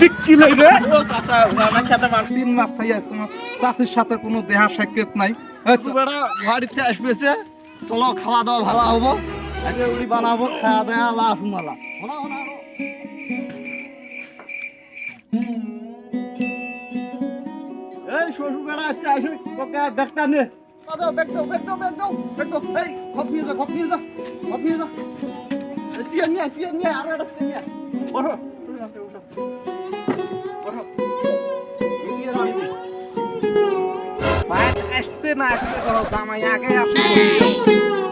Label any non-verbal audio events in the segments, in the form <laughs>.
ঠিক কি লাই <laughs> তিন মাস থাই আজ তোমার চাষির সাথে কোনো দেহা সাক্ষাৎ নাই। বেড়া বাড়িতে আসবেছে। চলো খাওয়া দাওয়া ভালো হব। আজকে উড়ি বানাবো খাওয়া দাওয়া লাভ মালা হনা হনা এই শ্বশুর বেড়া আচ্ছা আসে ব্যাগটা নে। দাও ব্যাগ দাও ব্যাগ দাও ব্যাগ দাও। এই খত নিয়ে যা খত নিয়ে যা খত নিয়ে যা। চিয়া নিয়ে চিয়া নিয়ে আরও একটা নিয়ে বড় আসতে না আসতে করো জামাই আগে আসে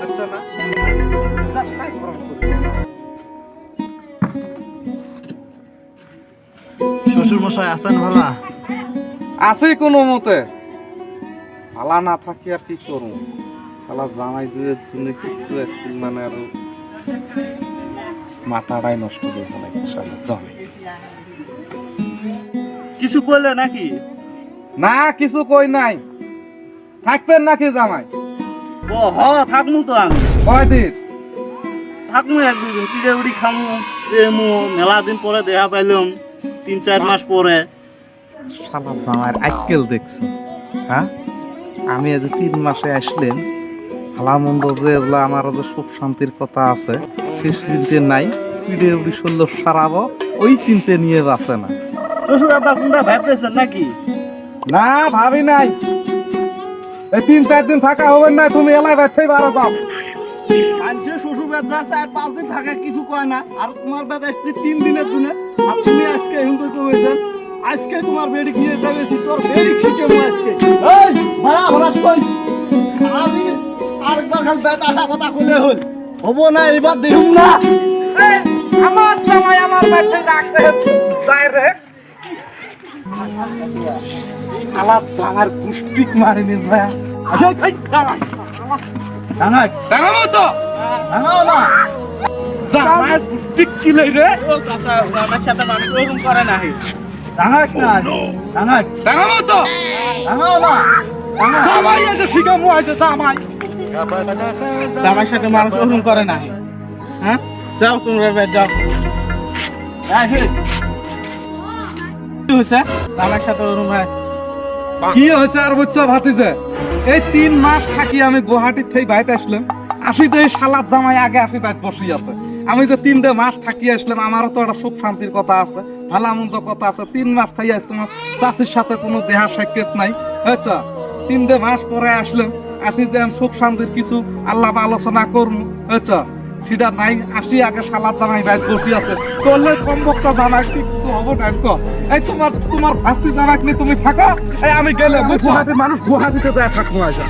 আচ্ছা না। জাস্ট টাইম গরম করি। শ্বশুর মশাই আছেন ভালা? আছে কোনো মতে। আলা না থাকি আর কি করুন শালা জামাই জুয়ের জন্য কিছু স্কুল মানে আর মাথাটাই নষ্ট করে ফেলাইছে শালা জামাই। কিছু কইলে নাকি? না কিছু কই নাই। থাকবেন নাকি জামাই? ও হ থাকমু তো আমি। কয়দিন? থাকমু এক দুদিন পিড়ে উড়ি খামু দেমু মেলা দিন পরে দেখা পাইলাম তিন চার মাস পরে। শালা জামাইয়ের আইকেল দেখছ। হ্যাঁ? আমি আজ তিন মাসে আসলেন ভালা মন্দ যে এগুলা আমার যে সুখ শান্তির কথা আছে সে চিন্তে নাই পিড়ে উড়ি ষোলো সারাবো ওই চিনতে নিয়ে বাঁচে না। শ্বশুর আব্বা কোনটা ভাবতেছেন নাকি? না ভাবি নাই। এই তিন চার দিন থাকা হবে না তুমি এলাই বাইতে বারো যাও। মানুষের শ্বশুর বাদ যা চার পাঁচ দিন থাকে কিছু কয় না। আর তোমার বাদ আসছে তিন দিনের জন্য। আর তুমি আজকে এখন কই আজকে তোমার বেডিক নিয়ে যাবেছি তোর বেডিক শিখে মু আজকে। এই ভাড়া ভাড়া কই? আমি আরেকবার খালি বেত আসা কথা কইলে হল হব না এবার দেখুন না। আমার জামাই আমার বাইতে রাখতে আলাপ মারিনি যায় আসো এই তো। জানাও না। জামার পুষ্টিক কি লই রে? জানাই না। জানাই জানাব তো। জানাও না। জানাও জামাই আছে শিখামু আছে জামাই জামার সাথে মানুষ ওরকম করে না হ্যাঁ? যাও তোমরা যাও। হয়েছে জামার সাথে ওরকম হয় কি হয়েছে আর বুঝছ ভাতিছে এই তিন মাস থাকি আমি থেকে বাইতে আসলাম। আসি তো এই সালাদ জামাই আগে আসি বাইত আছে। আমি যে তিনটে মাস থাকি আসলাম, আমারও তো একটা সুখ শান্তির কথা আছে ভালা মন্দ কথা আছে। তিন মাস থাকি আস তোমার চাষির সাথে কোনো দেহা সাক্ষাৎ নাই। আচ্ছা তিনটে মাস পরে আসলাম, আসি যে সুখ শান্তির কিছু আল্লাহ আলোচনা করব আচ্ছা সেটা নাই, আসি আগে সালা জানাই ভাই বসি আছে। তোলে সম্ভবটা জানা কিছু হব না তো এই তোমার তোমার ভাস্তি জানা নিয়ে তুমি থাকো, এই আমি গেলে মানুষ গুহাটিতে যায় থাকব আচ্ছা